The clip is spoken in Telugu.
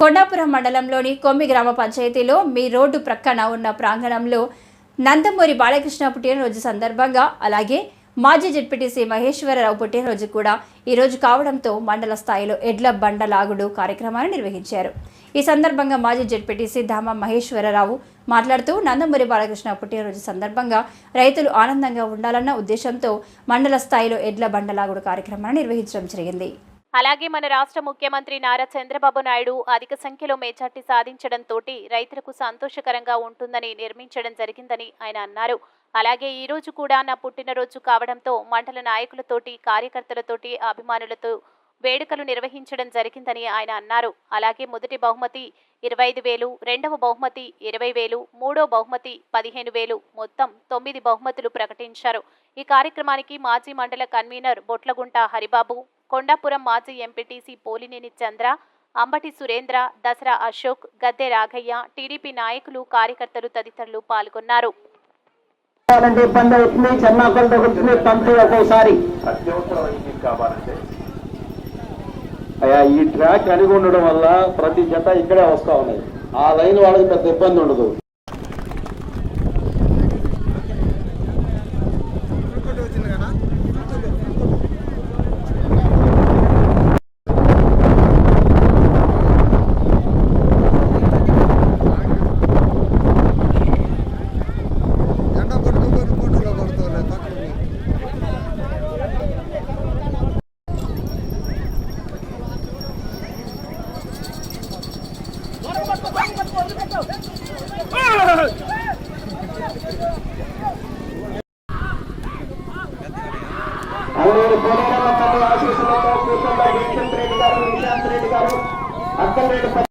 కొండాపురం మండలంలోని కొమ్మి గ్రామ పంచాయతీలో మీ రోడ్డు ప్రక్కన ఉన్న ప్రాంగణంలో నందమూరి బాలకృష్ణ పుట్టినరోజు సందర్భంగా అలాగే మాజీ జడ్పీటీసీ మహేశ్వరరావు పుట్టినరోజు కూడా ఈరోజు కావడంతో మండల స్థాయిలో ఎడ్ల బండ లాగుడు కార్యక్రమాన్ని నిర్వహించారు. ఈ సందర్భంగా మాజీ జడ్పీటీసీ ధామ మహేశ్వరరావు మాట్లాడుతూ నందమూరి బాలకృష్ణ పుట్టినరోజు సందర్భంగా రైతులు ఆనందంగా ఉండాలన్న ఉద్దేశంతో మండల స్థాయిలో ఎడ్ల బండలాగుడు కార్యక్రమాన్ని నిర్వహించడం జరిగింది. అలాగే మన రాష్ట్ర ముఖ్యమంత్రి నారా చంద్రబాబు నాయుడు అధిక సంఖ్యలో మెజార్టీ సాధించడంతో రైతులకు సంతోషకరంగా ఉంటుందని నిర్మించడం జరిగిందని ఆయన అన్నారు. అలాగే ఈ రోజు కూడా నా పుట్టినరోజు కావడంతో మండల నాయకులతోటి కార్యకర్తలతోటి అభిమానులతో వేడుకలు నిర్వహించడం జరిగిందని ఆయన అన్నారు. అలాగే మొదటి బహుమతి ఇరవై ఐదు వేలు రెండవ బహుమతి ఇరవై వేలు మూడో బహుమతి పదిహేను వేలు మొత్తం తొమ్మిది బహుమతులు ప్రకటించారు. ఈ కార్యక్రమానికి మాజీ మండల కన్వీనర్ బొట్లగుంట హరిబాబు కొండాపురం మాజీ ఎంపీటీసీ పోలినేని చంద్ర అంబటి సురేంద్ర దసరా అశోక్ గద్దె రాఘయ్య టీడీపీ నాయకులు కార్యకర్తలు తదితరులు పాల్గొన్నారు. కావాలంటే ఇబ్బంది అవుతుంది చెన్నాకలు తగ్గుతుంది తంతు ఒక్కోసారి. అత్యవసరం అయింది కావాలంటే. అయ్యా ఈ ట్రాక్ అణిగి ఉండడం వల్ల ప్రతి జత ఇక్కడే వస్తా ఉన్నాయి ఆ లైన్ వాళ్ళకి పెద్ద ఇబ్బంది ఉండదు. ఆశీస్సులతో కూర్చున్న నిశాంత్ రెడ్డి గారు అక్కల్